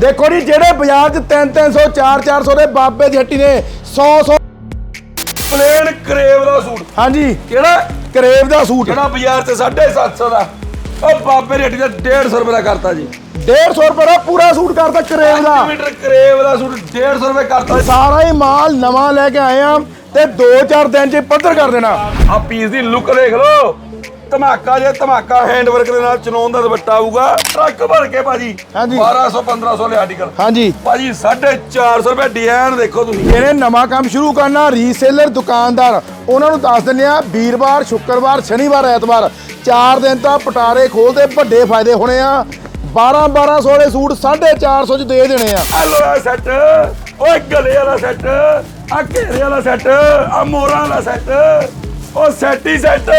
ਦੇਖੋ ਜੀ ਜਿਹੜੇ ਬਾਜ਼ਾਰ 'ਚ 3 300 4 400 ਦੇ ਬਾਬੇ ਦੀ ਹੱਟੀ ਨੇ 100 100 ਪਲੇਨ ਕਰੇਵ ਦਾ ਸੂਟ। ਹਾਂਜੀ। ਕਿਹੜਾ? ਕਰੇਵ ਦਾ ਸੂਟ। ਜਿਹੜਾ ਬਾਜ਼ਾਰ 'ਚ 750 ਦਾ। ਉਹ ਬਾਬੇ ਰੇਟੀ ਦਾ 150 ਰੁਪਏ ਦਾ ਕਰਤਾ ਜੀ। 150 ਰੁਪਏ ਦਾ ਪੂਰਾ ਸੂਟ ਕਰਤਾ ਕਰੇਵ ਦਾ। 5 ਮੀਟਰ ਕਰੇਵ ਦਾ ਸੂਟ 150 ਰੁਪਏ ਕਰਤਾ ਸਾਰਾ ਹੀ ਮਾਲ ਨਵਾਂ ਲੈ ਕੇ ਆਏ ਆ ਤੇ 2-4 ਦਿਨ 'ਚ ਪੱਧਰ ਕਰ ਦੇਣਾ। ਆ ਪੀਸ ਦੀ ਲੁੱਕ ਦੇਖ ਲਓ। ਧਮਾਕਾ ਜੇ ਧਮਾਕਾ ਹੈਂਡ ਵਰਕ ਦੇ ਨਾਲ ਚਨੌਨ ਦਾ ਦੁਪੱਟਾ ਆਊਗਾ। ਟਰੱਕ ਭਰ ਕੇ ਭਾਜੀ ਹਾਂਜੀ। 1200 1500 ਲਿਆ ਆਰਟੀਕਲ ਹਾਂਜੀ। ਭਾਜੀ 450 ਰੁਪਏ ਡਿਜ਼ਾਈਨ ਦੇਖੋ ਤੁਸੀਂ। ਜਿਹਨੇ ਨਵਾਂ ਕੰਮ ਸ਼ੁਰੂ ਕਰਨਾ ਰੀਸੇਲਰ ਦੁਕਾਨਦਾਰ। ਉਹਨਾਂ ਨੂੰ ਦੱਸ ਦਿੰਦੇ ਆ ਵੀਰਵਾਰ ਸ਼ੁੱਕਰਵਾਰ ਸ਼ਨੀਵਾਰ ਐਤਵਾਰ। 4 ਦਿਨ ਤਾਂ ਪਟਾਰੇ ਖੋਲਦੇ ਵੱਡੇ ਫਾਇਦੇ ਹੋਣੇ ਆ। 12 1200 ਦੇ ਸੂਟ 450 ਚ ਦੇ ਦੇਣੇ ਆ। ਆ ਲੋ ਸੈੱਟ ਓਏ ਗਲੇ ਵਾਲਾ ਸੈੱਟ ਆ ਘੇਰੇ ਵਾਲਾ ਸੈੱਟ ਆ ਮੋਰਾਂ ਵਾਲਾ ਸੈੱਟ ਉਹ ਸੈੱਟ ਹੀ ਸੈੱਟ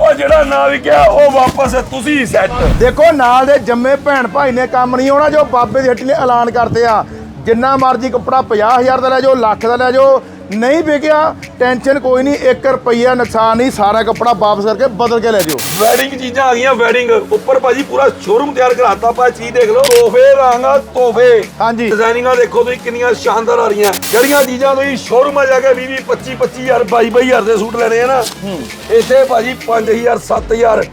ਉਹ ਜਿਹੜਾ ਨਾ ਵਿਕਿਆ ਉਹ ਵਾਪਸ ਤੁਸੀਂ ਸੈੱਟ ਦੇਖੋ, ਨਾਲ ਦੇ ਜੰਮੇ ਭੈਣ ਭਾਈ ਨੇ ਕੰਮ ਨਹੀਂ ਆਉਣਾ ਜੋ ਬਾਬੇ ਦੀ ਹੱਟੀ ਨੇ ਐਲਾਨ ਕਰਦੇ ਆ। ਜਿੰਨਾ ਮਰਜ਼ੀ ਕੱਪੜਾ 50000 ਦਾ ਲੈ ਜਾਓ, ਲੱਖ ਦਾ ਲੈ ਜਾਓ ਨਹੀਂ ਵਿਕਿਆ ਟੈਨਸ਼ਨ ਕੋਈ ਨਹੀਂ 1 ਰੁਪਈਆ ਨੁਕਸਾਨ ਨਹੀਂ ਸਾਰਾ ਕੱਪੜਾ ਵਾਪਸ ਕਰਕੇ ਬਦਲ ਕੇ ਲੈ ਜਾਓ ਵੈਡਿੰਗ ਚੀਜ਼ਾਂ ਆ ਗਈਆਂ ਵੈਡਿੰਗ ਉੱਪਰ ਭਾਜੀ ਪੂਰਾ ਸ਼ੋਰੂਮ ਤਿਆਰ ਕਰਾਤਾ ਪਾ ਚੀਜ਼ ਦੇਖ ਲਓ ਤੋਹਫੇ ਰਾਂਗਾ ਤੋਹਫੇ। ਹਾਂਜੀ। ਡਿਜ਼ਾਈਨਿੰਗਾਂ ਦੇਖੋ ਤੁਸੀਂ ਕਿੰਨੀਆਂ ਸ਼ਾਨਦਾਰ ਆ ਰਹੀਆਂ। ਜਿਹੜੀਆਂ ਚੀਜ਼ਾਂ ਤੁਸੀਂ ਸ਼ੋਰੂਮ ਆ ਜਾ ਕੇ 20 25 25000 22 22000 ਦੇ ਸੂਟ ਲੈਣੇ ਆ ਨਾ। ਇੱਥੇ ਭਾਜੀ 5000 7000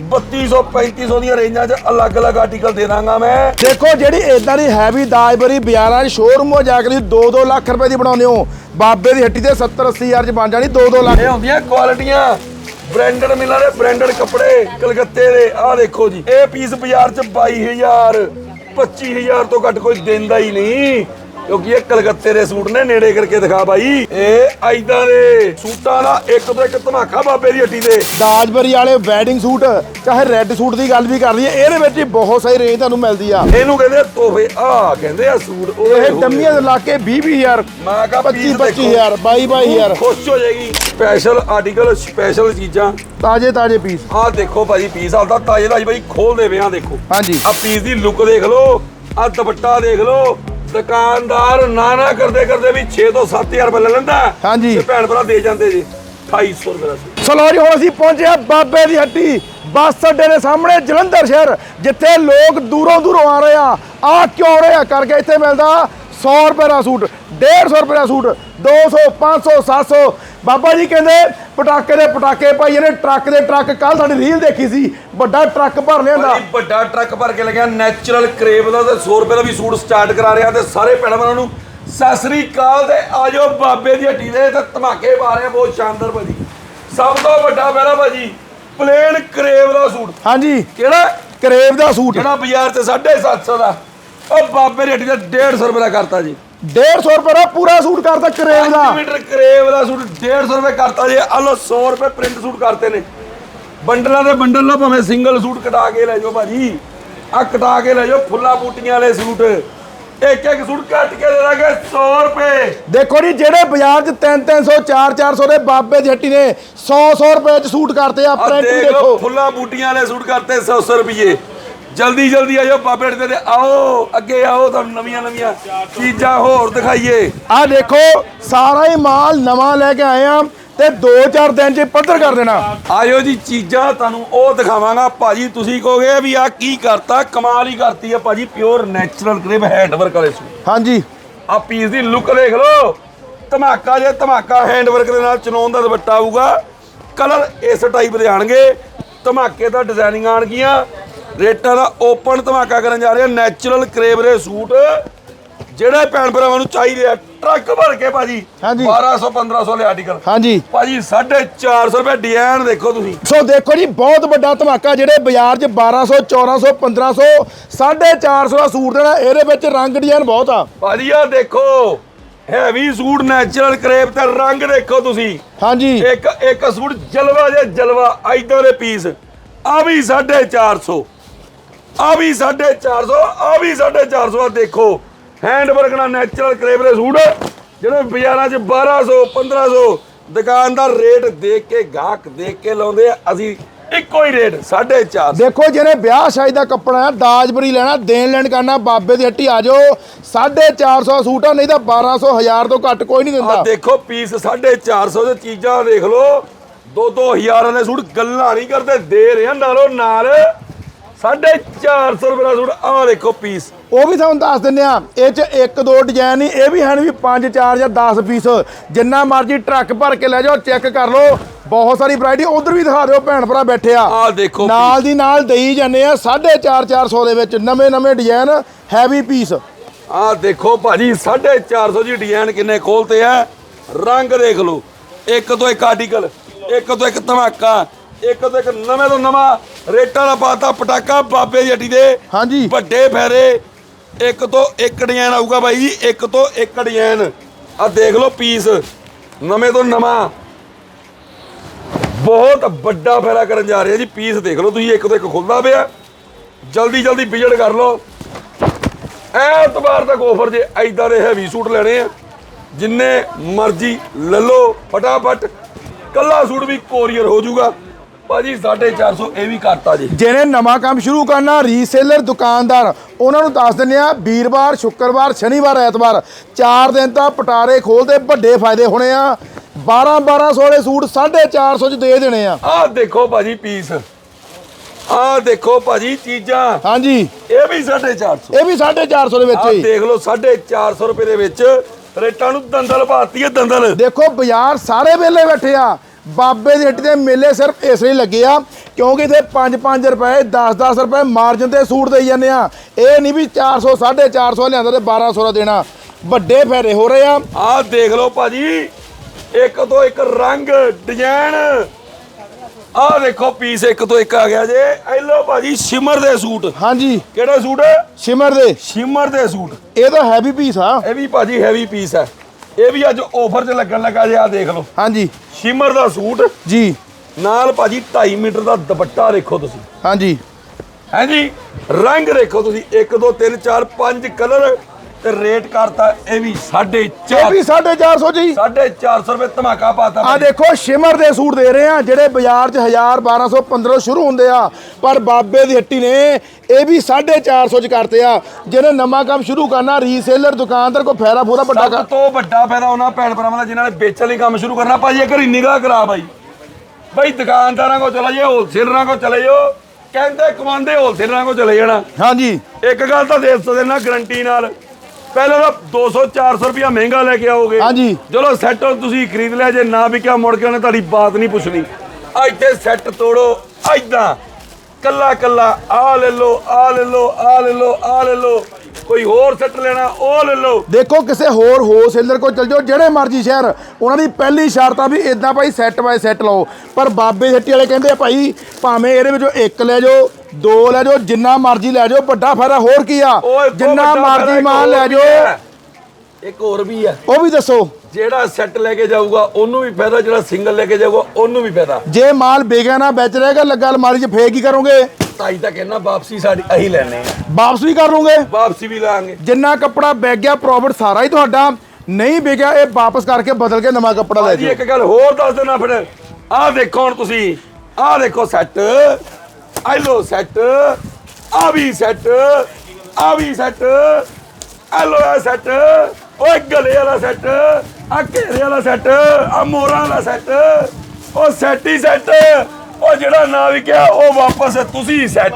3200 3500 ਦੀਆਂ ਰੇਂਜਾਂ 'ਚ ਅਲੱਗ-ਅਲੱਗ ਆਰਟੀਕਲ ਦੇ ਦਾਂਗਾ ਮੈਂ। ਦੇਖੋ ਜਿਹੜੀ ਇਦਾਂ ਦੀ ਹੈਵੀ ਦਾਜਬਰੀ ਬਾਜ਼ਾਰਾਂ 'ਚ ਸ਼ੋਰੂਮ ਹੋ ਜਾ ਕੇ 2-2 ਲੱਖ ਰੁਪਏ ਦੀ ਬਣਾਉਂਦੇ ਹੋ। ਬਾਬੇ ਦੀ ਹੱਟੀ ਤੇ 70-80 ਹਜ਼ਾਰ 'ਚ ਬਣ ਜਾਣੀ 2-2 ਲੱਖ। ਇਹ ਹੁੰਦੀਆਂ ਕੁਆਲਿਟੀਆਂ ਬ੍ਰਾਂਡਡ ਮਿਲਾਂ ਦੇ ਬ੍ਰਾਂਡਡ ਕੱਪੜੇ ਕਲਕੱਤੇ ਦੇ। ਆਹ ਦੇਖੋ ਜੀ ਇਹ ਪੀਸ ਬਾਜ਼ਾਰ 'ਚ 22000 25000 ਤੋਂ ਘੱਟ ਕੋਈ ਦਿੰਦਾ ਹੀ ਨਹੀਂ। ਕਿਉਂਕਿ ਇਹ ਕਲਕੱਤੇ ਦੇ ਸੂਟ ਨੇ ਨੇੜੇ ਕਰਕੇ ਦਿਖਾ ਬਾਈ। ਇਹ ਐਦਾਂ ਦੇ ਸੂਟਾਂ ਦਾ ਇੱਕ ਤੋਂ ਇੱਕ ਧਮਾਕਾ ਬਾਬੇ ਦੀ ਹੱਟੀ ਦੇ ਦਾਜਬਰੀ ਵਾਲੇ ਵੈਡਿੰਗ ਸੂਟ ਚਾਹੇ ਰੈੱਡ ਸੂਟ ਦੀ ਗੱਲ ਵੀ ਕਰ ਲਈਏ ਇਹਦੇ ਵਿੱਚ ਹੀ ਬਹੁਤ ਸਾਰੀ ਰੇਂਜ ਤੁਹਾਨੂੰ ਮਿਲਦੀ ਆ। ਇਹਨੂੰ ਕਹਿੰਦੇ ਆ ਤੋਹਫੇ ਆ ਕਹਿੰਦੇ ਆ ਸੂਟ ਇਹ ਡੰਮੀਆਂ ਦੇ ਲਾ ਕੇ 20-20000 ਮੈਂ ਕਹਾ 25-25000 22-22000 ਖੁਸ਼ ਹੋ ਜਾਏਗੀ। ਸਪੈਸ਼ਲ ਆਰਟੀਕਲ ਸਪੈਸ਼ਲ ਚੀਜ਼ਾਂ। ਤਾਜੇ ਤਾਜੇ ਪੀਸ ਆਹ ਦੇਖੋ ਭਾਜੀ ਪੀਸ ਆਲਦਾ ਤਾਜੇ ਦਾ ਭਾਈ ਖੋਲਦੇ ਵੇ ਆ ਦੇਖੋ। ਹਾਂਜੀ। ਆ ਪੀਸ ਦੀ ਲੁੱਕ ਦੇਖ ਲਓ ਆ ਦੁਪੱਟਾ ਦੇਖ ਲਓ ਦੁਕਾਨਦਾਰ ਨਾ ਨਾ ਕਰਦੇ ਕਰਦੇ ਵੀ 6 ਤੋਂ 7000 ਰੁਪਏ ਲੈ ਲੈਂਦਾ ਹਾਂਜੀ। ਤੇ ਭੈਣ ਭਰਾ ਦੇ ਜਾਂਦੇ ਜੀ 2800 ਰੁਪਏ ਦਾ। ਚਲੋ ਜੀ ਹੁਣ ਅਸੀਂ ਪਹੁੰਚੇ ਆ ਬਾਬੇ ਦੀ ਹੱਟੀ ਬੱਸ ਅੱਡੇ ਦੇ ਸਾਹਮਣੇ ਜਲੰਧਰ ਸ਼ਹਿਰ ਜਿੱਥੇ ਲੋਕ ਦੂਰੋਂ ਦੂਰੋਂ ਆ ਰਹੇ ਆ ਆ ਕਿਉਂ ਰਹੇ ਆ ਕਰਕੇ ਇੱਥੇ ਮਿਲਦਾ 100 ਰੁਪਏ ਦਾ ਸੂਟ 150 ਰੁਪਏ ਦਾ ਸੂਟ 200 500 700 ਬਾਬਾ ਜੀ ਕਹਿੰਦੇ ਪਟਾਕੇ ਦੇ ਪਟਾਕੇ ਭਾਈ ਇਹਨੇ ਟਰੱਕ ਦੇ ਟਰੱਕ ਕੱਲ ਸਾਡੀ ਰੀਲ ਦੇਖੀ ਸੀ ਵੱਡਾ ਟਰੱਕ ਭਰ ਲਿਆਂਦਾ। ਵੱਡਾ ਟਰੱਕ ਭਰ ਕੇ ਲੱਗਿਆ ਨੈਚੁਰਲ ਕਰੇਪ ਦਾ ਤੇ 100 ਰੁਪਏ ਦਾ ਵੀ ਸੂਟ ਸਟਾਰਟ ਕਰਾ ਰਿਹਾ ਤੇ ਸਾਰੇ ਭੈਣਾਂ ਨੂੰ ਸਤਿ ਸ੍ਰੀ ਅਕਾਲ ਤੇ ਆਜੋ ਬਾਬੇ ਦੀ ਹੱਟੀ ਦੇ ਤੇ ਧਮਾਕੇ ਪਾ ਰਹੇ ਆ ਬਹੁਤ ਸ਼ਾਨਦਾਰ ਭਾਜੀ। ਸਭ ਤੋਂ ਵੱਡਾ ਪਹਿਲਾ ਭਾਜੀ ਪਲੇਨ ਕਰੇਪ ਦਾ ਸੂਟ। ਹਾਂਜੀ। ਕਿਹੜਾ? ਕਰੇਵ ਦਾ ਸੂਟ। ਜਿਹੜਾ ਬਾਜ਼ਾਰ 'ਚ 750 ਦਾ। ਉਹ ਬਾਬੇ ਰੇਟੀ ਦਾ 150 ਰੁਪਏ ਦਾ ਕਰਤਾ ਜੀ। 150 ਰੁਪਏ ਦਾ ਪੂਰਾ ਸੂਟ ਕਰਦਾ ਕਰੇਵ ਦਾ। 5 ਮੀਟਰ ਕਰੇਵ ਦਾ ਸੂਟ 150 ਰੁਪਏ ਕਰਤਾ ਜੀ। ਆ ਲੋ 100 ਰੁਪਏ ਪ੍ਰਿੰਟ ਸੂਟ ਕਰਤੇ ਨੇ। ਬੰਡਲਾਂ ਦੇ ਬੰਡਲ ਲਓ ਭਾਵੇਂ ਸਿੰਗਲ ਸੂਟ ਕਟਾ ਕੇ ਲੈ ਜਾਓ ਭਾਜੀ। ਆ ਕਟਾ ਕੇ ਲੈ ਜਾਓ ਫੁੱਲਾ ਬੂਟੀਆਂ ਵਾਲੇ ਸੂਟ। ਇੱਕ ਇੱਕ ਸੂਟ ਕੱਟ ਕੇ ਦੇ ਦਾਂਗੇ 100 ਰੁਪਏ। ਦੇਖੋ ਜੀ ਜਿਹੜੇ ਬਾਜ਼ਾਰ 'ਚ 3 300 4 400 ਦੇ ਬਾਬੇ ਹੱਟੀ ਨੇ 100 100 ਰੁਪਏ 'ਚ ਸੂਟ ਕਰਤੇ ਆ ਪ੍ਰਿੰਟ ਦੇਖ ਫੁੱਲਾ ਬੂਟੀਆਂ ਵਾਲੇ ਸੂਟ ਕਰਤੇ 100 100 ਰੁਪਏ ਜਲਦੀ ਜਲਦੀ ਆਜੋ ਬਾਬੇ ਰੇਟੀ ਤੇ ਆਓ ਅੱਗੇ ਆਓ ਤੁਹਾਨੂੰ ਨਵੀਆਂ ਨਵੀਆਂ ਚੀਜ਼ਾਂ ਹੋਰ ਦਿਖਾਈਏ। ਆ ਦੇਖੋ ਸਾਰਾ ਹੀ ਮਾਲ ਨਵਾਂ ਲੈ ਕੇ ਆਏ ਆ ਤੇ 2-4 ਦਿਨ 'ਚ ਪੱਧਰ ਕਰ ਦੇਣਾ। ਆਇਓ ਜੀ ਚੀਜ਼ਾਂ ਤੁਹਾਨੂੰ ਉਹ ਦਿਖਾਵਾਂਗਾ। ਭਾਜੀ ਤੁਸੀਂ ਕਹੋਗੇ ਵੀ ਆ ਕੀ ਕਰਤਾ? ਕਮਾਲ ਹੀ ਕਰਤੀ ਆ ਭਾਜੀ pure natural crepe hand work ਵਾਲੇ ਸੂਟ। ਹਾਂਜੀ। ਆ ਪੀਸ ਦੀ ਲੁੱਕ ਦੇਖ ਲਓ। ਧਮਾਕਾ ਜੇ ਧਮਾਕਾ ਹੈਂਡ ਵਰਕ ਦੇ ਨਾਲ ਚਨੌਨ ਦਾ ਦੁਪੱਟਾ ਆਊਗਾ। ਕਲਰ ਇਸ ਟਾਈਪ ਦੇ ਆਣਗੇ ਧਮਾਕੇ ਦਾ ਡਿਜ਼ਾਈਨਿੰਗ ਆਣਗੀਆਂ ਰੇਟਾਂ ਦਾ ਓਪਨ ਧਮਾਕਾ ਕਰਨ ਜਾ ਰਹੇ ਆ ਨੈਚੁਰਲ ਕਰੇਬ ਦੇ ਸੂਟ। ਜਿਹੜੇ ਭੈਣ ਭਰਾਵਾਂ ਨੂੰ ਚਾਹੀਦੇ ਆ ਟਰੱਕ ਭਰ ਕੇ ਭਾਜੀ ਹਾਂਜੀ। 1200 1500 ਦੇ ਆਰਟੀਕਲ ਹਾਂਜੀ। ਭਾਜੀ 450 ਰੁਪਏ ਡਿਜ਼ਾਈਨ ਦੇਖੋ ਤੁਸੀਂ। ਸੋ ਦੇਖੋ ਜੀ ਬਹੁਤ ਵੱਡਾ ਧਮਾਕਾ ਜਿਹੜੇ ਬਾਜ਼ਾਰ 'ਚ 1200 1400 1500 450 ਦਾ ਸੂਟ ਦੇਣਾ ਇਹਦੇ ਵਿੱਚ ਰੰਗ ਡਿਜ਼ਾਈਨ ਬਹੁਤ ਆ। ਭਾਜੀ ਆ ਦੇਖੋ ਹੈਵੀ ਸੂਟ ਨੈਚੁਰਲ ਕਰੇਪ ਤੇ ਰੰਗ ਦੇਖੋ ਤੁਸੀਂ। ਹਾਂਜੀ। ਇੱਕ ਇੱਕ ਸੂਟ ਜਲਵਾ ਜੇ ਜਲਵਾ ਐਦਾਂ ਦੇ ਪੀਸ ਆ ਵੀ 450 ਆ ਵੀ 450 ਆ ਵੀ 450 ਆ ਦੇਖੋ। ਹੈਂਡ ਵਰਕ ਨਾਲ ਨੈਚੁਰਲ ਕਰੇਪ ਦੇ ਸੂਟ ਜਿਹੜੇ ਬਾਜ਼ਾਰਾਂ 'ਚ 1200 1500 ਦੁਕਾਨਦਾਰ ਰੇਟ ਦੇਖ ਕੇ ਗਾਹਕ ਦੇਖ ਕੇ ਲਾਉਂਦੇ ਆ ਅਸੀਂ ਇੱਕੋ ਹੀ ਰੇਟ 450 ਦੇਖੋ ਜਿਹਨੇ ਵਿਆਹ ਸ਼ਾਦੀ ਦਾ ਕੱਪੜਾ ਹੈ ਦਾਜਬਰੀ ਲੈਣਾ ਦੇਣ ਲੈਣ ਕਰਨਾ ਬਾਬੇ ਦੀ ਹੱਟੀ ਆ ਜਾਓ। 450 ਸੂਟ ਆ ਨਹੀਂ ਤਾਂ 1200 1000 ਤੋਂ ਘੱਟ ਕੋਈ ਨਹੀਂ ਆ ਦਿੰਦਾ ਦੇਖੋ ਪੀਸ 450 ਦੇ ਚੀਜ਼ਾਂ ਦੇਖ ਲਓ। ਦੋ ਦੋ ਹਜ਼ਾਰਾਂ ਦੇ ਸੂਟ ਗੱਲਾਂ ਨਹੀਂ ਕਰਦੇ ਦੇ ਰਹੇ ਆ ਨਾਲੋਂ ਨਾਲ 450 ਰੁਪਏ ਦਾ ਸੂਟ ਆ ਦੇਖੋ ਪੀਸ ਉਹ ਵੀ ਤੁਹਾਨੂੰ ਦੱਸ ਦਿੰਦੇ ਆ ਇਹ ਚ ਇੱਕ ਦੋ ਡਿਜ਼ਾਈਨ ਨਹੀਂ ਇਹ ਵੀ ਹਨ ਵੀ 5 4 ਜਾਂ 10 ਪੀਸ ਜਿੰਨਾ ਮਰਜ਼ੀ ਟਰੱਕ ਭਰ ਕੇ ਲੈ ਜਾਓ ਚੈੱਕ ਕਰ ਲਓ ਬਹੁਤ ਸਾਰੀ ਵੈਰਾਈਟੀ ਉਧਰ ਵੀ ਦਿਖਾ ਦਿਓ ਭੈਣ ਭਰਾ ਬੈਠੇ ਆ। ਦੇਖੋ ਨਾਲ ਦੀ ਨਾਲ ਦੇਈ ਜਾਂਦੇ ਆ 4.5 400 ਦੇ ਵਿੱਚ ਨਵੇਂ ਨਵੇਂ ਡਿਜ਼ਾਈਨ ਹੈਵੀ ਪੀਸ ਆਹ ਦੇਖੋ ਭਾਜੀ 450 ਜੀ ਡਿਜ਼ਾਈਨ ਕਿੰਨੇ ਖੋਲਤੇ ਆ। ਰੰਗ ਦੇਖ ਲਓ ਇੱਕ ਤੋਂ ਇੱਕ ਆਰਟੀਕਲ ਇੱਕ ਤੋਂ ਇੱਕ ਧਮਾਕਾ ਇੱਕ ਤੋਂ ਇੱਕ ਨਵੇਂ ਤੋਂ ਨਵਾਂ ਰੇਟਾਂ ਦਾ ਪਾਤਾ ਪਟਾਕਾ ਬਾਬੇ ਦੀ ਹੱਟੀ ਦੇ ਹਾਂਜੀ। ਵੱਡੇ ਫੈਰੇ ਇੱਕ ਤੋਂ ਇੱਕ ਡਿਜ਼ਾਈਨ ਆਊਗਾ ਬਾਈ ਜੀ ਇੱਕ ਤੋਂ ਇੱਕ ਡਿਜ਼ਾਈਨ। ਆ ਦੇਖ ਲਓ ਪੀਸ ਨਵੇਂ ਤੋਂ ਨਵਾਂ। ਬਹੁਤ ਵੱਡਾ ਫੈਰਾ ਕਰਨ ਜਾ ਰਿਹਾ ਜੀ ਪੀਸ ਦੇਖ ਲਓ ਤੁਸੀਂ ਇੱਕ ਤੋਂ ਇੱਕ ਖੁੱਲਦਾ ਪਿਆ। ਜਲਦੀ ਜਲਦੀ ਵਿਜ਼ਿਟ ਕਰ ਲਓ। ਐਤਵਾਰ ਤੱਕ ਆਫਰ ਜੇ ਐਦਾਂ ਦੇ ਹੈਵੀ ਸੂਟ ਲੈਣੇ ਆ ਜਿੰਨੇ ਮਰਜ਼ੀ ਲੈ ਲਓ ਫਟਾਫਟ। ਕੱਲਾ ਸੂਟ ਵੀ ਕੋਰੀਅਰ ਹੋ ਜਾਊਗਾ। ਭਾਜੀ 450 ਇਹ ਵੀ ਕਰਤਾ ਜੀ। ਜਿਹਨੇ ਨਵਾਂ ਕੰਮ ਸ਼ੁਰੂ ਕਰਨਾ ਰੀਸੇਲਰ ਦੁਕਾਨਦਾਰ ਉਹਨਾਂ ਨੂੰ ਦੱਸ ਦਿੰਦੇ ਆ ਵੀਰਵਾਰ ਸ਼ੁੱਕਰਵਾਰ ਸ਼ਨੀਵਾਰ ਐਤਵਾਰ ਚਾਰ ਦਿਨ ਤਾਂ ਪਟਾਰੇ ਖੋਲਦੇ ਵੱਡੇ ਫਾਇਦੇ ਹੋਣੇ ਆ। 12 1200 ਦੇ ਸੂਟ 450 ਚ ਦੇ ਦੇਣੇ ਆ। ਆਹ ਦੇਖੋ ਭਾਜੀ ਪੀਸ ਆਹ ਦੇਖੋ ਭਾਜੀ ਚੀਜ਼ਾਂ। ਹਾਂਜੀ। ਇਹ ਵੀ 450 ਇਹ ਵੀ 450 ਦੇ ਵਿੱਚ ਆਹ ਹੀ। ਦੇਖ ਲਓ 450 ਰੁਪਏ ਦੇ ਵਿੱਚ ਰੇਟਾਂ ਨੂੰ ਦੰਦਲ ਭਾਤੀ ਹੈ ਦੰਦਲ। ਦੇਖੋ ਬਾਜ਼ਾਰ ਸਾਰੇ ਵੇਲੇ ਬੈਠੇ ਆ। ਬਾਬੇ ਦੀ ਹੱਟੀ ਦੇ ਮੇਲੇ ਸਿਰਫ ਇਸ ਲਈ ਲੱਗੇ ਆ ਕਿਉਂਕਿ ਇਥੇ 5-5 ਰੁਪਏ 10-10 ਰੁਪਏ ਮਾਰਜਨ ਤੇ ਸੂਟ ਦੇਈ ਜਾਂਦੇ ਆ। ਇਹ ਨਹੀਂ ਵੀ 400 450 ਲਿਆਂਦਾ ਤੇ 1200 ਦਾ ਦੇਣਾ। ਵੱਡੇ ਫਾਇਦੇ ਹੋ ਰਹੇ ਆ। ਆਹ ਦੇਖ ਲਓ ਭਾਜੀ ਇੱਕ ਤੋਂ ਇੱਕ ਰੰਗ ਡਿਜ਼ਾਈਨ ਆਹ ਦੇਖੋ ਪੀਸ ਇੱਕ ਤੋਂ ਇੱਕ ਆ ਗਿਆ ਜੇ। ਇਹ ਲਓ ਭਾਜੀ ਸ਼ਿਮਰ ਦੇ ਸੂਟ। ਹਾਂਜੀ। ਕਿਹੜੇ ਸੂਟ? ਸ਼ਿਮਰ ਦੇ। ਸ਼ਿਮਰ ਦੇ ਸੂਟ। ਇਹ ਤਾਂ ਹੈਵੀ ਪੀਸ ਆ। ਇਹ ਵੀ ਭਾਜੀ ਹੈਵੀ ਪੀਸ ਹੈ ਇਹ ਵੀ ਅੱਜ ਆਫਰ 'ਚ ਲੱਗਣ ਲੱਗਾ ਜੇ ਆਹ ਦੇਖ ਲਓ। ਹਾਂਜੀ। ਸ਼ਿਮਰ ਦਾ ਸੂਟ। ਜੀ। ਨਾਲ ਭਾਜੀ 2.5 ਮੀਟਰ ਦਾ ਦੁਪੱਟਾ ਦੇਖੋ ਤੁਸੀਂ। ਹਾਂਜੀ। ਹੈ ਜੀ? ਰੰਗ ਦੇਖੋ ਤੁਸੀਂ। 1 2 3 4 5 ਕਲਰ ਤੇ ਰੇਟ ਕਰਤਾ ਇਹ ਵੀ 4.5 ਇਹ ਵੀ 450 ਜੀ। 450 ਰੁਪਏ ਧਮਾਕਾ ਪਾਤਾ ਆ। ਦੇਖੋ ਸ਼ਿਮਰ ਦੇ ਸੂਟ ਦੇ ਰਹੇ ਆ ਜਿਹੜੇ ਬਾਜ਼ਾਰ 'ਚ 1000 1200 1500 ਸ਼ੁਰੂ ਹੁੰਦੇ ਆ ਪਰ ਬਾਬੇ ਦੀ ਹੱਟੀ ਨੇ ਇਹ ਵੀ 450 ਚ ਕਰਤੇ ਆ। ਜਿਹਨੇ ਨਵਾਂ ਕੰਮ ਸ਼ੁਰੂ ਕਰਨਾ ਰੀਸੇਲਰ ਦੁਕਾਨਦਾਰ ਕੋ ਫੈਰਾ ਫੂਰਾ ਵੱਡਾ ਸਭ ਕਰ ਤੋਂ ਵੱਡਾ ਫਾਇਦਾ ਉਹਨਾਂ ਭੈਣ ਭਰਾਵਾਂ ਦਾ ਜਿਨ੍ਹਾਂ ਨੇ ਵੇਚਣ ਲਈ ਕੰਮ ਸ਼ੁਰੂ ਕਰਨਾ। ਭਾਜੀ ਇੱਕ ਵਾਰੀ ਨਿਗਾਹ ਕਰਾ ਬਾਈ। ਬਾਈ ਦੁਕਾਨਦਾਰਾਂ ਕੋ ਚਲੇ ਜਾਓ ਹੋਲਸੇਲਰਾਂ ਕੋ ਚਲੇ ਜਾਓ ਕਹਿੰਦੇ ਕਮਾਉਂਦੇ ਹੋਲਸੇਲਰਾਂ ਕੋ ਚਲੇ ਜਾਣਾ। ਹਾਂਜੀ। ਇੱਕ ਗੱਲ ਤਾਂ ਦੇ ਸਕਦੇ ਨਾ ਗਰੰਟੀ ਨਾਲ। ਪਹਿਲਾਂ ਤਾਂ 200 400 ਰੁਪਇਆ ਮਹਿੰਗਾ ਲੈ ਕੇ ਆਓਗੇ। ਹਾਂਜੀ। ਚਲੋ ਸੈੱਟ ਤੁਸੀਂ ਖਰੀਦ ਲਿਆ ਜੇ ਨਾ ਵਿਕਿਆ ਮੁੜ ਕੇ ਉਹਨੇ ਤੁਹਾਡੀ ਬਾਤ ਨਹੀਂ ਪੁੱਛਣੀ। ਆ ਇੱਥੇ ਸੈੱਟ ਤੋੜੋ ਐਦਾਂ ਕੱਲਾ ਕੱਲਾ ਆ ਲੈ ਲਓ ਆ ਲੈ ਲਓ ਆ ਲੈ ਲਓ ਆ ਲੈ ਲਓ। ਕੋਈ ਹੋਰ ਸੈੱਟ ਲੈਣਾ ਉਹ ਲੈ ਲਓ। ਦੇਖੋ ਕਿਸੇ ਹੋਰ ਹੋਲਸੇਲਰ ਕੋ ਚਲ ਜਾਓ ਜਿਹੜੇ ਮਰਜ਼ੀ ਸ਼ਹਿਰ। ਉਹਨਾਂ ਦੀ ਪਹਿਲੀ ਸ਼ਰਤ ਆ ਵੀ ਇਦਾਂ ਭਾਈ ਸੈੱਟ ਬਾਈ ਸੈੱਟ ਲਓ। ਪਰ ਬਾਬੇ ਹੱਟੀ ਵਾਲੇ ਕਹਿੰਦੇ ਆ ਭਾਈ ਭਾਵੇਂ ਇਹਦੇ ਵਿੱਚੋਂ ਇੱਕ ਲੈ ਜਾਓ ਦੋ ਲੈ ਜਾਓ ਜਿੰਨਾ ਮਰਜ਼ੀ ਲੈ ਜਾਓ ਵੱਡਾ ਫਾਇਦਾ ਹੋਰ ਕੀ ਆ? ਜਿੰਨਾ ਮਰਜ਼ੀ ਮਾਲ ਲੈ ਜਾਓ। ਇੱਕ ਹੋਰ ਵੀ ਹੈ। ਉਹ ਵੀ ਦੱਸੋ। ਜਿਹੜਾ ਸੈੱਟ ਲੈ ਕੇ ਜਾਊਗਾ ਉਹਨੂੰ ਵੀ ਫਾਇਦਾ ਜਿਹੜਾ ਸਿੰਗਲ ਲੈ ਕੇ ਜਾਊਗਾ ਉਹਨੂੰ ਵੀ ਫਾਇਦਾ। ਜੇ ਮਾਲ ਵਿਕਿਆ ਨਾ ਵੇਚ ਰਹੇਗਾ ਲੱਗਾ ਅਲਮਾਰੀ 'ਚ ਫੇਰ ਕੀ ਕਰੋਗੇ? ਤਾਈ ਤਾਂ ਕਹਿੰਦਾ ਵਾਪਸੀ ਸਾਡੀ ਅਹੀ ਲੈਣੇ ਆ। ਵਾਪਸ ਵੀ ਕਰ ਲਓਗੇ? ਵਾਪਸੀ ਵੀ ਲਾਂਗੇ। ਜਿੰਨਾ ਕੱਪੜਾ ਵਿਕ ਗਿਆ ਪ੍ਰੋਫਿਟ ਸਾਰਾ ਹੀ ਤੁਹਾਡਾ। ਨਹੀਂ ਵਿਕਿਆ ਇਹ ਵਾਪਸ ਕਰਕੇ ਬਦਲ ਕੇ ਨਵਾਂ ਕੱਪੜਾ ਲੈ ਜੀ ਜਾਓ। ਇੱਕ ਗੱਲ ਹੋਰ ਦੱਸ ਦੇਣਾ ਫਿਰ। ਆਹ ਦੇਖੋ ਹੁਣ ਤੁਸੀਂ। ਆਹ ਦੇਖੋ ਸੈੱਟ। ਆਹ ਲੋ ਸੈੱਟ। ਆ ਵੀ ਸੈੱਟ। ਆ ਵੀ ਸੈੱਟ। ਆ ਲੋ ਆ ਸੈੱਟ। ਓਏ ਗਲੇ ਵਾਲਾ ਸੈੱਟ ਆ ਘੇਰੇ ਵਾਲਾ ਸੈੱਟ ਆ ਮੋਰਾਂ ਵਾਲਾ ਸੈੱਟ ਉਹ ਸੈੱਟ ਹੀ ਸੈੱਟ। ਉਹ ਜਿਹੜਾ ਨਾ ਵਿਕਿਆ ਉਹ ਵਾਪਸ ਤੁਸੀਂ ਸੈੱਟ।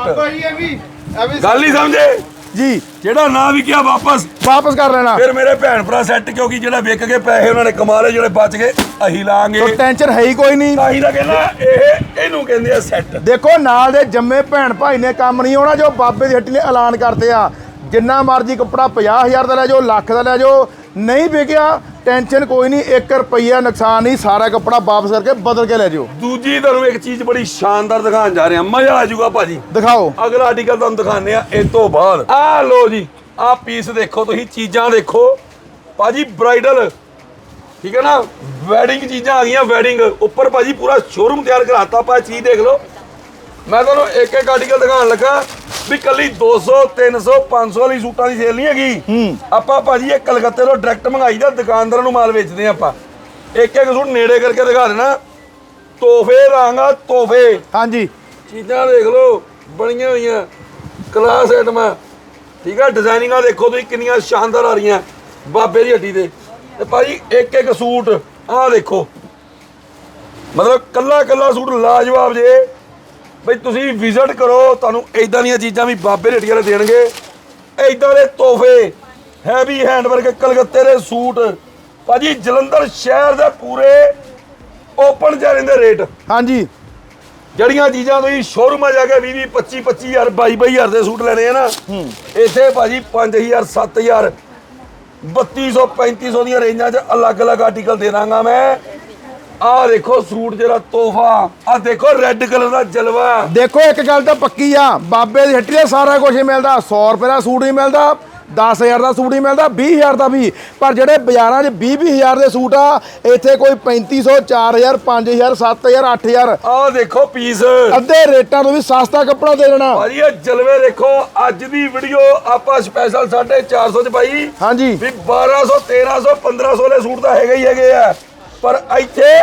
ਗੱਲ ਨਹੀਂ ਸਮਝੇ? ਜੀ। ਜਿਹੜਾ ਨਾ ਵਿਕਿਆ ਵਾਪਸ। ਵਾਪਸ ਕਰ ਲੈਣਾ। ਫਿਰ ਮੇਰੇ ਭੈਣ ਭਰਾ ਸੈੱਟ ਕਿਉਂਕਿ ਜਿਹੜਾ ਵਿਕ ਗਏ ਪੈਸੇ ਉਹਨਾਂ ਨੇ ਕਮਾ ਲਏ ਜਿਹੜੇ ਬਚ ਗਏ ਅਹੀ ਲਾਂਗੇ। ਤੋ ਟੈਨਸ਼ਨ ਹੈ ਹੀ ਕੋਈ ਨਹੀਂ। ਤਾਂ ਹੀ ਤਾਂ ਕਹਿੰਦਾ ਇਹ ਇਹਨੂੰ ਕਹਿੰਦੇ ਆ ਸੈੱਟ। ਦੇਖੋ ਨਾਲ ਦੇ ਜੰਮੇ ਭੈਣ ਭਾਈ ਨੇ ਕੰਮ ਨਹੀਂ ਆਉਣਾ ਜੋ ਬਾਬੇ ਦੀ ਹੱਟੀ ਨੇ ਐਲਾਨ ਕਰਤੇ ਆ। ਜਿੰਨਾ ਮਰਜ਼ੀ ਕੱਪੜਾ 50000 ਦਾ ਲੈ ਜਾਓ ਲੱਖ ਦਾ ਲੈ ਜਾਓ ਨਹੀਂ ਵਿਕਿਆ ਟੈਨਸ਼ਨ ਕੋਈ ਨਹੀਂ 1 ਰੁਪਈਆ ਨੁਕਸਾਨ ਨਹੀਂ ਸਾਰਾ ਕੱਪੜਾ ਵਾਪਸ ਕਰਕੇ ਬਦਲ ਕੇ ਲੈ ਜਾਓ। ਦੂਜੀ ਤੁਹਾਨੂੰ ਇੱਕ ਚੀਜ਼ ਬੜੀ ਸ਼ਾਨਦਾਰ ਦਿਖਾਉਣ ਜਾ ਰਹੇ ਹਾਂ ਮਜ਼ਾ ਆ ਜਾਊਗਾ ਭਾਜੀ। ਦਿਖਾਓ। ਅਗਲਾ ਆਰਟੀਕਲ ਤੁਹਾਨੂੰ ਦਿਖਾਉਂਦੇ ਆ ਇਸ ਤੋਂ ਬਾਅਦ। ਆਹ ਲੋ ਜੀ ਆਹ ਪੀਸ ਦੇਖੋ ਤੁਸੀਂ ਚੀਜ਼ਾਂ ਦੇਖੋ। ਭਾਜੀ ਬ੍ਰਾਈਡਲ ਠੀਕ ਹੈ ਨਾ? ਵੈਡਿੰਗ ਚੀਜ਼ਾਂ ਆ ਗਈਆਂ ਵੈਡਿੰਗ ਉੱਪਰ ਭਾਜੀ ਪੂਰਾ ਸ਼ੋਰੂਮ ਤਿਆਰ ਕਰਾਤਾ ਇਹ ਚੀਜ਼ ਦੇਖ ਲਓ। ਮੈਂ ਤੁਹਾਨੂੰ ਇੱਕ ਇੱਕ ਆਰਟੀਕਲ ਦਿਖਾਉਣ ਲੱਗਾ। ਵੀ ਕੱਲੀ 200 300 500 ਵਾਲੀ ਸੂਟਾਂ ਦੀ ਸੇਲ ਨਹੀਂ ਹੈਗੀ। ਆਪਾਂ ਭਾਜੀ ਇਹ ਕਲਕੱਤੇ ਤੋਂ ਡਾਇਰੈਕਟ ਮੰਗਾਈ ਦਾ ਦੁਕਾਨਦਾਰਾਂ ਨੂੰ ਮਾਲ ਵੇਚਦੇ ਹਾਂ ਆਪਾਂ। ਇੱਕ ਇੱਕ ਸੂਟ ਨੇੜੇ ਕਰਕੇ ਦਿਖਾ ਦੇਣਾ। ਤੋਹਫੇ ਰਾਂਗਾ ਤੋਹਫੇ। ਹਾਂਜੀ। ਚੀਜ਼ਾਂ ਦੇਖ ਲਓ ਬਣੀਆਂ ਹੋਈਆਂ। ਕਲਾਸ ਆਈਟਮਾਂ ਠੀਕ ਆ ਡਿਜ਼ਾਈਨਿੰਗਾਂ ਦੇਖੋ ਤੁਸੀਂ ਕਿੰਨੀਆਂ ਸ਼ਾਨਦਾਰ ਆ ਰਹੀਆਂ। ਬਾਬੇ ਦੀ ਹੱਡੀ ਤੇ। ਤੇ ਭਾਜੀ ਇੱਕ ਇੱਕ ਸੂਟ ਆਹ ਦੇਖੋ। ਮਤਲਬ ਕੱਲਾ ਕੱਲਾ ਸੂਟ ਲਾਜਵਾਬ ਜੇ। ਬਈ ਤੁਸੀਂ ਵਿਜ਼ਿਟ ਕਰੋ ਤੁਹਾਨੂੰ ਇਦਾਂ ਦੀਆਂ ਚੀਜ਼ਾਂ ਵੀ ਬਾਬੇ ਦੀ ਹੱਡੀ ਵਾਲੇ ਦੇਣਗੇ। ਇਦਾਂ ਦੇ ਤੋਹਫੇ ਹੈਵੀ ਹੈਂਡਵਰਕ ਕਲਕੱਤੇ ਦੇ ਸੂਟ। ਭਾਜੀ ਜਲੰਧਰ ਸ਼ਹਿਰ ਦੇ ਪੂਰੇ ਓਪਨ ਜਾ ਰਹਿੰਦੇ ਰੇਟ ਹਾਂਜੀ। ਜਿਹੜੀਆਂ ਚੀਜ਼ਾਂ ਤੁਸੀਂ ਸ਼ੋਰੂਮਾਂ ਜਾ ਕੇ 20 25 25000 22 22000 ਦੇ ਸੂਟ ਲੈਣੇ ਆ ਨਾ ਇੱਥੇ ਭਾਜੀ 5000 7000 3200 3500 ਦੀਆਂ ਰੇਂਜਾਂ 'ਚ ਅਲੱਗ-ਅਲੱਗ ਆਰਟੀਕਲ ਦੇ ਦਾਂਗਾ ਮੈਂ। ਆਹ ਦੇਖੋ ਸੂਟ ਜਿਹੜਾ ਤੋਹਫਾ ਆਹ ਦੇਖੋ ਰੈੱਡ ਕਲਰ ਦਾ ਜਲਵਾ। ਦੇਖੋ ਇੱਕ ਗੱਲ ਤਾਂ ਪੱਕੀ ਆ ਬਾਬੇ ਦੀ ਹੱਟੀ ਤੇ ਸਾਰਾ ਕੁਝ ਹੀ ਮਿਲਦਾ 100 ਰੁਪਏ ਦਾ ਸੂਟ ਨਹੀਂ ਮਿਲਦਾ 10000 ਦਾ ਸੂਟ ਹੀ ਮਿਲਦਾ 20000 ਦਾ ਵੀ। ਪਰ ਜਿਹੜੇ ਬਾਜ਼ਾਰਾਂ 'ਚ 20 20000 ਦੇ ਸੂਟ ਆ ਇੱਥੇ ਕੋਈ 3500 4000 5000 7000 8000 ਆਹ ਦੇਖੋ ਪੀਸ ਅੱਧੇ ਰੇਟਾਂ ਤੋਂ ਵੀ ਸਸਤਾ ਕੱਪੜਾ ਦੇ ਦੇਣਾ। ਭਾਜੀ ਇਹ ਜਲਵੇ ਦੇਖੋ ਅੱਜ ਦੀ ਵੀਡੀਓ ਆਪਾਂ ਸਪੈਸ਼ਲ 450 ਚ ਪਾਈ। ਹਾਂਜੀ। ਵੀ 1200 1300 1500 ਦੇ ਸੂਟ ਤਾਂ ਹੈਗੇ ਹੀ ਹੈਗੇ ਆ। ਪਰ ਇੱਥੇ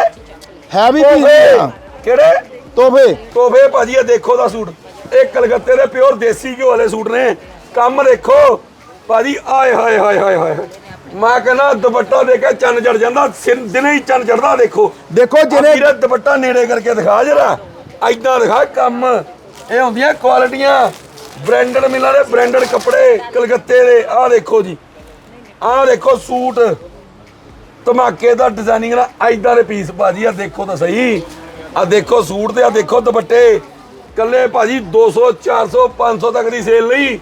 ਹੈਵੀ ਤੋਹਫੇ। ਪੀਸ ਕਿਹੜੇ? ਤੋਹਫੇ। ਤੋਹਫੇ ਭਾਜੀ ਇਹ ਦੇਖੋ ਦਾ ਸੂਟ। ਇਹ ਕਲਕੱਤੇ ਦੇ ਪਿਓਰ ਦੇਸੀ ਘਿਓ ਵਾਲੇ ਸੂਟ ਨੇ। ਕੰਮ ਦੇਖੋ। ਭਾਜੀ ਆਏ ਹਾਏ ਹਾਏ ਹਾਏ ਹਾਏ ਮੈਂ ਕਹਿੰਦਾ ਦੁਪੱਟਾ ਦੇ ਕੇ ਚੰਨ ਚੜ ਜਾਂਦਾ। ਸਿਰ- ਦਿਨੇ ਹੀ ਚੰਨ ਚੜਦਾ ਦੇਖੋ। ਦੇਖੋ ਜਿਹੜੇ ਵੀਰੇ ਦੁਪੱਟਾ ਨੇੜੇ ਕਰਕੇ ਦਿਖਾ ਜਰਾ। ਐਦਾਂ ਦਿਖਾ ਕੰਮ। ਇਹ ਹੁੰਦੀਆਂ ਕੁਆਲਿਟੀਆਂ। ਬ੍ਰਾਂਡਡ ਮਿਲਾਂ ਦੇ ਬ੍ਰਾਂਡਡ ਕੱਪੜੇ ਕਲਕੱਤੇ ਦੇ। ਆਹ ਦੇਖੋ ਜੀ। ਆਹ ਦੇਖੋ ਸੂਟ। ਧਮਾਕੇ ਡਿਜ਼ਾਈਨਿੰਗ ਨਾਲ ਐਦਾਂ ਦੇ ਪੀਸ ਭਾਜੀ ਆ ਦੇਖੋ ਤਾਂ ਸਹੀ। ਆ ਦੇਖੋ ਸੂਟ ਤੇ ਆ ਦੇਖੋ ਦੁਪੱਟੇ। ਕੱਲੇ ਭਾਜੀ 200 400 500 ਤੱਕ ਦੀ ਸੇਲ ਨਹੀਂ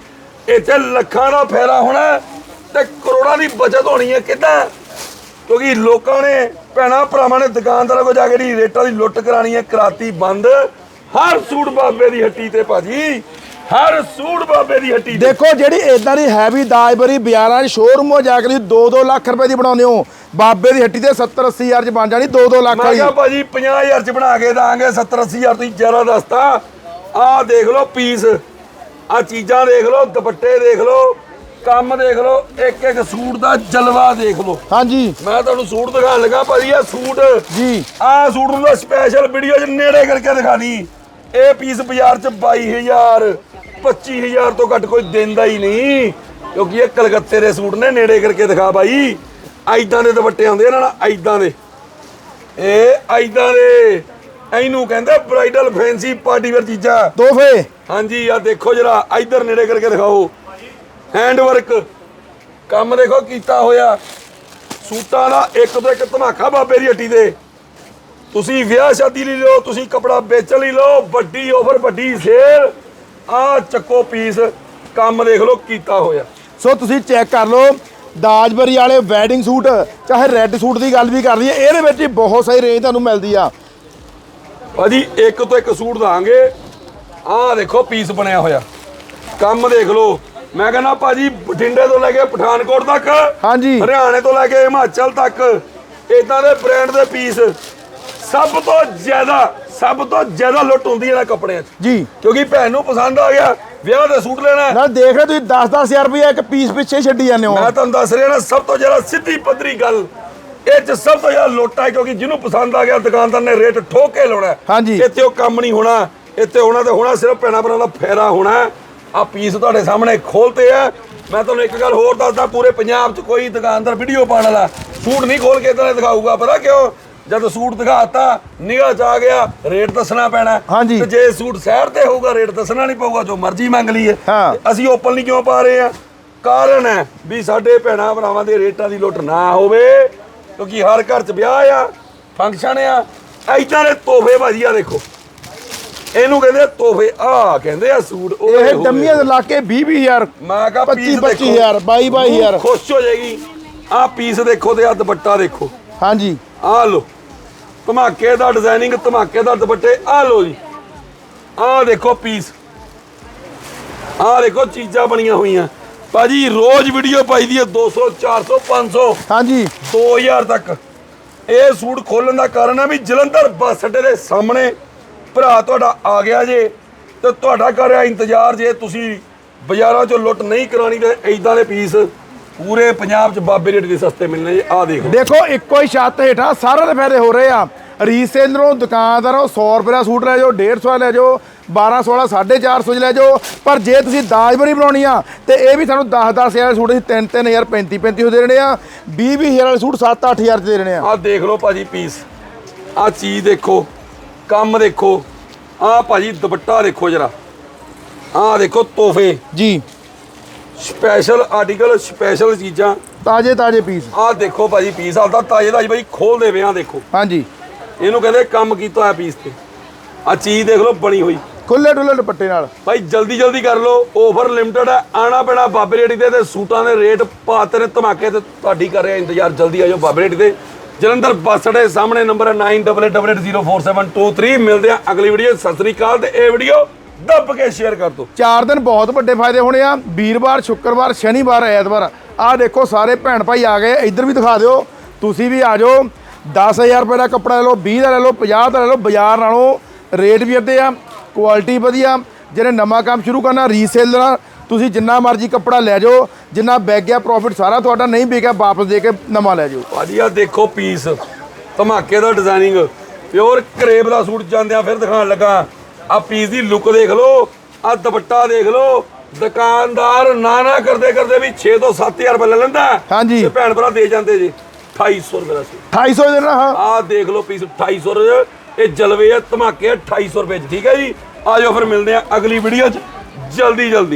ਇੱਥੇ ਲੱਖਾਂ ਦਾ ਫਾਇਦਾ ਹੋਣਾ ਤੇ ਕਰੋੜਾਂ ਦੀ ਬਚਤ ਹੋਣੀ ਹੈ ਕਿਦਾਂ? ਕਿਉਂਕਿ ਲੋਕਾਂ ਨੇ, ਭੈਣਾ, ਭਰਾਵਾਂ ਨੇ ਦੁਕਾਨਦਾਰਾਂ ਕੋਲ ਜਾ ਕੇ ਜਿਹੜੀ ਰੇਟਾਂ ਦੀ ਲੁੱਟ ਕਰਾਣੀ ਹੈ, ਕਰਾਤੀ ਬੰਦ। ਹਰ ਸੂਟ ਬਾਬੇ ਦੀ ਹੱਟੀ ਤੇ ਭਾਜੀ। ਹਰ ਸੂਟ ਬਾਬੇ ਦੀ ਹੱਟੀ ਦੇਖੋ ਜਿਹੜੀ ਇਦਾਂ ਦੀ ਹੈਵੀ ਦਾਜਬਰੀ ਬਾਜ਼ਾਰਾਂ 'ਚ ਸ਼ੋਰੂਮ ਹੋ ਜਾ ਕੇ 2-2 ਲੱਖ ਰੁਪਏ ਦੀ ਬਣਾਉਂਦੇ ਹੋ। ਬਾਬੇ ਦੀ ਹੱਟੀ ਤੇ 70-80 ਹਜ਼ਾਰ 'ਚ ਬਣ ਜਾਣੀ 2-2 ਲੱਖ ਮੈਂ ਵਾਲੀ ਕਿਹਾ ਭਾਜੀ 50000 ਚ ਬਣਾ ਕੇ ਦਾਂਗੇ 70 80000 ਤੁਸੀਂ ਜਰਾ ਦੱਸਤਾ। ਆਹ ਦੇਖ ਲਓ ਪੀਸ ਆ ਚੀਜ਼ਾਂ ਦੇਖ ਲਓ ਦੁਪੱਟੇ ਦੇਖ ਲਓ ਕੰਮ ਦੇਖ ਲਓ ਇੱਕ ਇੱਕ ਸੂਟ ਦਾ ਜਲਵਾ ਦੇਖ ਲਓ। ਹਾਂਜੀ। ਮੈਂ ਤੁਹਾਨੂੰ ਸੂਟ ਦਿਖਾਉਣ ਲੱਗਾ ਭਾਜੀ ਇਹ ਸੂਟ। ਜੀ। ਆਹ ਸੂਟ ਨੂੰ ਸਪੈਸ਼ਲ ਵੀਡੀਓ 'ਚ ਨੇੜੇ ਕਰਕੇ ਦਿਖਾਣੀ ਇਹ ਪੀਸ ਬਾਜ਼ਾਰ 'ਚ 22000 25000 ਤੋਂ ਘੱਟ ਕੋਈ ਦਿੰਦਾ ਹੀ ਨਹੀਂ। ਕਿਉਂਕਿ ਇਹ ਕਲਕੱਤੇ ਦੇ ਸੂਟ ਨੇ ਨੇੜੇ ਕਰਕੇ ਦਿਖਾ ਬਾਈ ਐਦਾਂ ਦੇ ਦੁਪੱਟੇ ਆਉਂਦੇ ਇਹਨਾਂ ਨਾਲ ਐਦਾਂ ਦੇ। ਇਹ ਐਦਾਂ ਦੇ। ਇਹਨੂੰ ਕਹਿੰਦੇ ਬ੍ਰਾਈਡਲ ਫੈਂਸੀ ਪਾਰਟੀ ਵੇਅਰ ਚੀਜ਼ਾਂ। ਤੋਹਫੇ ਹਾਂਜੀ ਆ ਦੇਖੋ ਜਰਾ ਇਧਰ ਨੇੜੇ ਕਰਕੇ ਦਿਖਾਓ। ਹੈਂਡ ਵਰਕ ਕੰਮ ਦੇਖੋ ਕੀਤਾ ਹੋਇਆ। ਸੂਟਾਂ ਦਾ ਇੱਕ ਤੋਂ ਇੱਕ ਧਮਾਕਾ ਬਾਬੇ ਦੀ ਹੱਟੀ ਤੇ ਤੁਸੀਂ ਵਿਆਹ ਸ਼ਾਦੀ ਲਈ ਲਓ ਤੁਸੀਂ ਕਪੜਾ ਵੇਚਣ ਲਈ ਲਓ ਵੱਡੀ ਓਵਰ ਵੱਡੀ ਸੇਲ ਆ ਚੱਕੋ ਪੀਸ ਕੰਮ ਦੇਖ ਲਓ ਕੀਤਾ ਹੋਇਆ। ਸੋ ਤੁਸੀਂ ਚੈੱਕ ਕਰ ਲਓ ਦਾਜਬਰੀ ਵਾਲੇ ਵੈਡਿੰਗ ਸੂਟ ਚਾਹੇ ਰੈੱਡ ਸੂਟ ਦੀ ਗੱਲ ਵੀ ਕਰ ਲਈਏ ਇਹਦੇ ਵਿੱਚ ਹੀ ਬਹੁਤ ਸਹੀ ਰੇਂਜ ਤੁਹਾਨੂੰ ਮਿਲਦੀ ਆ। ਭਾਜੀ ਇੱਕ ਤੋਂ ਇੱਕ ਸੂਟ ਦਾਂਗੇ ਆਹ ਦੇਖੋ ਪੀਸ ਬਣਿਆ ਹੋਇਆ। ਕੰਮ ਦੇਖ ਲਓ। ਮੈਂ ਕਹਿੰਦਾ ਭਾਜੀ ਬਠਿੰਡੇ ਤੋਂ ਲੈ ਕੇ ਪਠਾਨਕੋਟ ਤੱਕ ਹਾਂਜੀ। ਹਰਿਆਣੇ ਤੋਂ ਲੈ ਕੇ ਹਿਮਾਚਲ ਤੱਕ ਇਦਾਂ ਦੇ ਬ੍ਰਾਂਡ ਦੇ ਪੀਸ ਸਭ ਤੋਂ ਜ਼ਿਆਦਾ ਸਭ ਤੋਂ ਜ਼ਿਆਦਾ ਲੁੱਟ ਹੁੰਦੀ ਹੈ ਇਹਨਾਂ ਕੱਪੜਿਆਂ 'ਚ। ਜੀ। ਕਿਉਂਕਿ ਭੈਣ ਨੂੰ ਪਸੰਦ ਆ ਗਿਆ। ਵਿਆਹ ਦੇ ਸੂਟ ਲੈਣਾ ਹੈ। ਨਾਲ ਦੇਖ ਰਹੇ ਤੁਸੀਂ 10-10000 ਰੁਪਏ ਇੱਕ ਪੀਸ ਪਿੱਛੇ ਛੱਡੀ ਜਾਂਦੇ ਹੋ ਮੈਂ ਤੁਹਾਨੂੰ ਦੱਸ ਰਿਹਾ ਨਾ ਸਭ ਤੋਂ ਜ਼ਿਆਦਾ ਸਿੱਧੀ ਪੱਧਰੀ ਗੱਲ ਇਹ 'ਚ ਸਭ ਤੋਂ ਜ਼ਿਆਦਾ ਲੁੱਟ ਹੈ ਕਿਉਂਕਿ ਜਿਹਨੂੰ ਪਸੰਦ ਆ ਗਿਆ ਦੁਕਾਨਦਾਰ ਨੇ ਰੇਟ ਠੋਕ ਕੇ ਲਾਉਣਾ ਹੈ। ਹਾਂਜੀ। ਇੱਥੇ ਉਹ ਕੰਮ ਨਹੀਂ ਹੋਣਾ ਇੱਥੇ ਹੋਣਾ ਤੇ ਹੋਣਾ ਸਿਰਫ ਭੈਣਾਂ ਭਰਾਵਾਂ ਦਾ ਫੇਰਾ ਹੋਣਾ ਆ ਪੀਸ ਤੁਹਾਡੇ ਸਾਹਮਣੇ ਖੋਲਤੇ ਆ ਮੈਂ ਤੁਹਾਨੂੰ ਇੱਕ ਗੱਲ ਹੋਰ ਦੱਸਦਾ ਪੂਰੇ ਪੰਜਾਬ 'ਚ ਕੋਈ ਦੁਕਾਨਦਾਰ ਵੀਡੀਓ ਪਾਉਣ ਵਾਲਾ ਸੂਟ ਨਹੀਂ ਖੋਲ ਕੇ ਇਦਾਂ ਦਿਖਾਊਗਾ ਪਤਾ ਕਿਉਂ ਜਦ ਸੂਟ ਦਿਖਾਤਾ ਨਿਗਾਹ 'ਚ ਆ ਗਿਆ ਰੇਟ ਦੱਸਣਾ ਪੈਣਾ। ਹਾਂਜੀ। ਤੇ ਜੇ ਸੂਟ ਸਾਈਡ ਤੇ ਹੋਊਗਾ ਰੇਟ ਦੱਸਣਾ ਨਹੀਂ ਪਊਗਾ ਜੋ ਮਰਜ਼ੀ ਮੰਗ ਲਈਏ। ਹਾਂ। ਤੇ ਅਸੀਂ ਓਪਨ ਨਹੀਂ ਕਿਉਂ ਪਾ ਰਹੇ ਆ ਕਾਰਨ ਹੈ ਵੀ ਸਾਡੇ ਭੈਣਾਂ ਭਰਾਵਾਂ ਦੇ ਰੇਟਾਂ ਦੀ ਲੁੱਟ ਨਾ ਹੋਵੇ ਕਿਉਂਕਿ ਹਰ ਘਰ 'ਚ ਵਿਆਹ ਆ ਫੰਕਸ਼ਨ ਆ ਐਦਾਂ ਦੇ ਤੋਹਫੇ ਭਾਜੀ ਆ ਦੇਖੋ। ਇਹਨੂੰ ਕਹਿੰਦੇ ਤੋਹਫੇ ਆ ਕਹਿੰਦੇ ਆ ਸੂਟ ਉਹ ਇਹ ਡੰਮੀਆਂ ਦੇ ਲਾ ਕੇ 20-20000 ਮੈਂ ਕਹਾ 25 ਪੀਸ ਦੇਖੋ। 25000 22 22000 ਰੂਹ ਖੁਸ਼ ਹੋ ਜਾਏਗੀ। ਆ ਪੀਸ ਦੇਖੋ ਤੇ ਆ ਦੁਪੱਟਾ ਦੇਖੋ। ਹਾਂਜੀ। ਆ ਲੋ ਧਮਾਕੇ ਦਾ ਡਿਜ਼ਾਈਨਿੰਗ ਧਮਾਕੇ ਦਾ ਦੁਪੱਟੇ। ਆ ਲੋ ਜੀ। ਆ ਦੇਖੋ ਪੀਸ ਆ ਦੇਖੋ ਚੀਜ਼ਾਂ ਬਣੀਆਂ ਹੋਈਆਂ। ਭਾਜੀ ਰੋਜ਼ ਵੀਡੀਓ ਪਾਈਦੀ ਹੈ 200 400 500 ਹਾਂਜੀ। 2000 ਤੱਕ। ਇਹ ਸੂਟ ਖੋਲਣ ਦਾ ਕਾਰਨ ਹੈ ਵੀ ਜਲੰਧਰ ਬੱਸ ਅੱਡੇ ਦੇ ਸਾਹਮਣੇ ਭਰਾ ਤੁਹਾਡਾ ਆ ਗਿਆ ਜੇ ਤੇ ਤੁਹਾਡਾ ਕਰ ਰਿਹਾ ਇੰਤਜ਼ਾਰ ਜੇ ਤੁਸੀਂ ਬਾਜ਼ਾਰਾਂ 'ਚੋਂ ਲੁੱਟ ਨਹੀਂ ਕਰਾਣੀ ਤੇ ਐਦਾਂ ਦੇ ਪੀਸ ਪੂਰੇ ਪੰਜਾਬ 'ਚ ਬਾਬੇ ਰੇਟ ਦੇ ਸਸਤੇ ਮਿਲਣੇ ਜੀ ਆਹ ਦੇਖੋ। ਦੇਖੋ ਇੱਕੋ ਹੀ ਛੱਤ ਹੇਠਾਂ ਸਾਰਿਆਂ ਦੇ ਫਾਇਦੇ ਹੋ ਰਹੇ ਆ। ਰੀਸੇਲਰੋਂ ਦੁਕਾਨਦਾਰੋਂ 100 ਰੁਪਏ ਦਾ ਸੂਟ ਲੈ ਜਾਓ 150 ਲੈ ਜਾਓ 12 16 450 ਚ ਲੈ ਜਾਓ। ਪਰ ਜੇ ਤੁਸੀਂ ਦਾਜਬਰੀ ਬਣਾਉਣੀ ਆ ਤੇ ਇਹ ਵੀ ਸਾਨੂੰ 10 10 ਹਜ਼ਾਰ ਦੇ ਸੂਟ ਅਸੀਂ 3 3000 35 35 ਦੇ ਦੇਣੇ ਆ। 20 20 ਹਜ਼ਾਰ ਵਾਲੇ ਸੂਟ 7 8000 ਚ ਦੇ ਦੇਣੇ ਆ। ਆਹ ਦੇਖ ਲਓ ਭਾਜੀ ਪੀਸ ਆਹ ਚੀਜ਼ ਦੇਖੋ ਕੰਮ ਦੇਖੋ। ਆਹ ਭਾਜੀ ਦੁਪੱਟਾ ਦੇਖੋ ਜਰਾ। ਆਹ ਦੇਖੋ ਤੋਹਫੇ। ਜੀ। ਸਪੈਸ਼ਲ ਆਰਟੀਕਲ ਸਪੈਸ਼ਲ ਚੀਜ਼ਾਂ। ਤਾਜੇ ਤਾਜੇ ਪੀਸ ਆਹ ਦੇਖੋ ਭਾਜੀ ਪੀਸ ਆਉਂਦਾ ਤਾਜੇ ਤਾਜੀ ਭਾਜੀ ਖੋਲਦੇ ਵੇ ਆ ਦੇਖੋ। ਹਾਂਜੀ। ਇਹਨੂੰ ਕਹਿੰਦੇ ਕੰਮ ਕੀਤਾ ਹੋਇਆ ਪੀਸ ਤੇ। ਆ ਚੀਜ਼ ਦੇਖ ਲਓ ਬਣੀ ਹੋਈ। ਖੁੱਲੇ ਡੁੱਲੇ ਦੁਪੱਟੇ ਨਾਲ। ਭਾਈ ਜਲਦੀ ਜਲਦੀ ਕਰ ਲਓ ਓਵਰ ਲਿਮਟਿਡ ਹੈ ਆਣਾ ਪੈਣਾ ਬਾਬੇ ਰੇੜੀ ਤੇ ਤੇ ਸੂਟਾਂ ਦੇ ਰੇਟ ਪਾਤੇ ਨੇ ਧਮਾਕੇ ਤੇ ਤੁਹਾਡੀ ਕਰ ਰਿਹਾ ਇੰਤਜ਼ਾਰ। ਜਲਦੀ ਆਜੋ ਬਾਬੇ ਰੇੜੀ ਤੇ ਜਲੰਧਰ ਬੱਸ ਅੱਡੇ ਸਾਹਮਣੇ ਨੰਬਰ ਹੈ 9888047223 ਮਿਲਦੇ ਆ ਅਗਲੀ ਵੀਡੀਓ ਸਤਿ ਸ੍ਰੀ ਅਕਾਲ ਤੇ ਇਹ ਵੀਡੀਓ ਦੱਬ ਕੇ ਸ਼ੇਅਰ ਕਰ ਦਿਓ ਚਾਰ ਦਿਨ ਬਹੁਤ ਵੱਡੇ ਫਾਇਦੇ ਹੋਣੇ ਆ। ਵੀਰਵਾਰ ਸ਼ੁੱਕਰਵਾਰ ਸ਼ਨੀਵਾਰ ਐਤਵਾਰ। ਆਹ ਦੇਖੋ ਸਾਰੇ ਭੈਣ ਭਾਈ ਆ ਗਏ। ਇੱਧਰ ਵੀ ਦਿਖਾ ਦਿਓ। ਤੁਸੀਂ ਵੀ ਆ ਜਾਓ। 10000 ਰੁਪਏ ਦਾ ਕੱਪੜਾ ਲੈ ਲਓ 20 ਦਾ ਲੈ ਲਓ 50 ਦਾ ਲੈ ਲਓ। ਬਾਜ਼ਾਰ ਨਾਲੋਂ ਰੇਟ ਵੀ ਅੱਧੇ ਆ ਕੁਆਲਿਟੀ ਵਧੀਆ। ਜਿਹਨੇ ਨਵਾਂ ਕੰਮ ਸ਼ੁਰੂ ਕਰਨਾ ਰੀਸੇਲਰ ਤੁਸੀਂ ਜਿੰਨਾ ਮਰਜ਼ੀ ਕੱਪੜਾ ਲੈ ਜਾਓ। ਜਿੰਨਾ ਵਿਕ ਗਿਆ ਪ੍ਰੋਫਿਟ ਸਾਰਾ ਤੁਹਾਡਾ। ਨਹੀਂ ਵਿਕਿਆ ਵਾਪਸ ਦੇ ਕੇ ਨਵਾਂ ਲੈ ਜਾਓ। ਭਾਜੀ ਆ ਦੇਖੋ ਪੀਸ ਧਮਾਕੇ ਦਾ ਡਿਜ਼ਾਈਨਿੰਗ ਪਿਓਰ ਕਰੇਬ ਦਾ ਸੂਟ ਜਾਂਦਿਆਂ ਫਿਰ ਦਿਖਾਉਣ ਲੱਗਾ। ਆ ਪੀਸ ਦੀ ਲੁੱਕ ਦੇਖ ਲਓ ਆ ਦੁਪੱਟਾ ਦੇਖ ਲਓ ਦੁਕਾਨਦਾਰ ਨਾ ਨਾ ਕਰਦੇ ਕਰਦੇ ਵੀ 6 ਤੋਂ 7000 ਰੁਪਏ ਲੈ ਲੈਂਦਾ। ਹਾਂਜੀ। ਤੇ ਭੈਣ ਭਰਾ ਦੇ ਜਾਂਦੇ ਜੀ 2800 ਰੁਪਏ ਦਾ ਸੂਟ 250 ਦੇਣਾ ਹਾਂ। ਆ ਦੇਖ ਲਓ ਪੀਸ 2800 ਰੁਪਏ। ਇਹ ਜਲਵੇ ਆ ਧਮਾਕੇ ਆ 2800 ਰੁਪਏ ਚ ਠੀਕ ਹੈ ਜੀ? ਆ ਜਾਓ ਫਿਰ ਮਿਲਦੇ ਆ ਅਗਲੀ ਵੀਡੀਓ ਚ। ਜਲਦੀ ਜਲਦੀ।